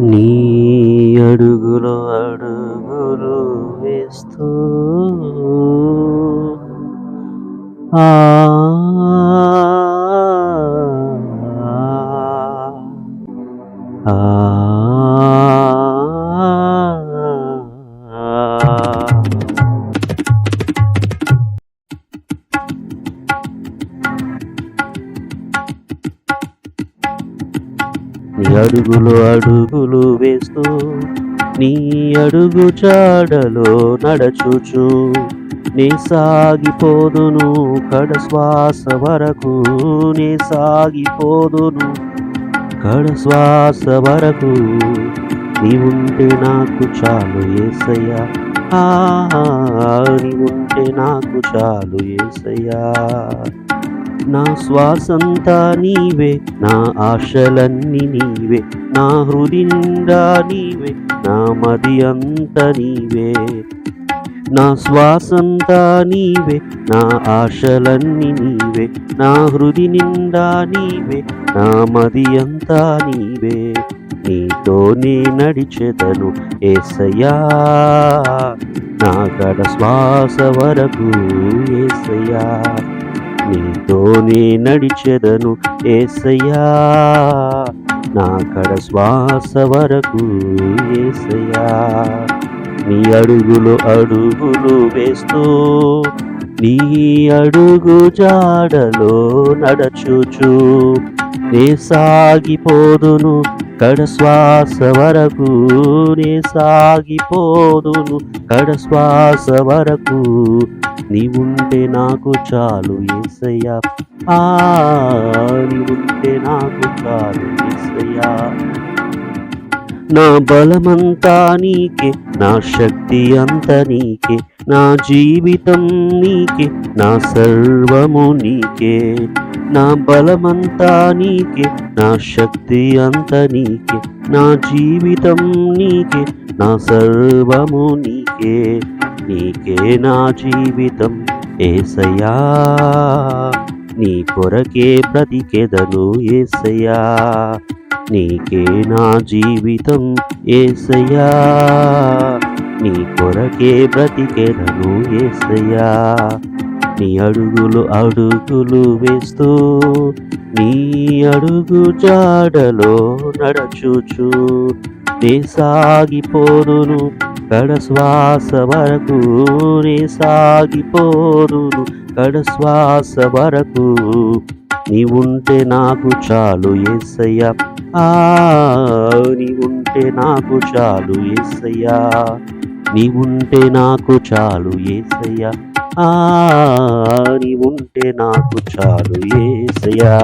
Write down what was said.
నీ అడుగులో అడుగులు వేస్తూ ఆ ఆ అడుగులు అడుగులు వేస్తూ నీ అడుగు చాడలో నడచుచు నే సాగిపోదును కడ శ్వాస వరకు నే సాగిపోదును కడ శ్వాస వరకు. నీ ఉంటే నాకు చాలు ఏసయ్యా. ఆ, నీ ఉంటే నాకు చాలు ఏసయ్యా. నా శ్వాసంతా నీవే నా ఆశలన్నీ నీవే నా హృదిండా నీవే నా మది అంత నీవే. నా శ్వాసంతా నీవే నా ఆశలన్నీ నీవే నా హృది నిండా నీవే నా మది అంతా నీవే. నీతోనే నడిచెదను ఏసయ్యా. నా గడ శ్వాస వరకు ఏసయ్యా. నీతోనే నడిచెదను ఏసయ్యా. నా కడ శ్వాస వరకు ఏసయ్యా. నీ అడుగులు అడుగులు వేస్తూ నీ అడుగు జాడలో నడచుచు నే సాగిపోదును కడ శ్వాస వరకు నే సాగిపోదును. కడ శ్వాస వరకు నీవుంటే నాకు చాలు ఏసయ్యా. ఆ నీవుంటే నాకు చాలు ఏసయ్యా. నా బలమంతా నీకే నా శక్తి అంత నీకే నా జీవితం నీకే నా సర్వము నీకే. నా బలమంతా నీకే నా శక్తి అంత నీకే నా జీవితం నీకే నా సర్వము నీకే. నీకే నా జీవితం ఏసయా నీ కొరకే బ్రతికెదను ఏసయా నీకే నా జీవితం ఏసయ్యా. నీ కొరకే బ్రతికెదను ఏసయ్యా. నీ అడుగులు అడుగులు వేస్తూ నీ అడుగు జాడలో నడచుచు నే సాగిపోదును కడ శ్వాస వరకు నే సాగిపోరును కడ శ్వాస వరకు నీవుంటే నాకు చాలు ఏసయ్యా. ఆ నీవుంటే నాకు చాలు ఏసయ్యా. నీవుంటే నాకు చాలు ఏసయ్యా. ఆ నీవుంటే నాకు చాలు ఏసయ్యా.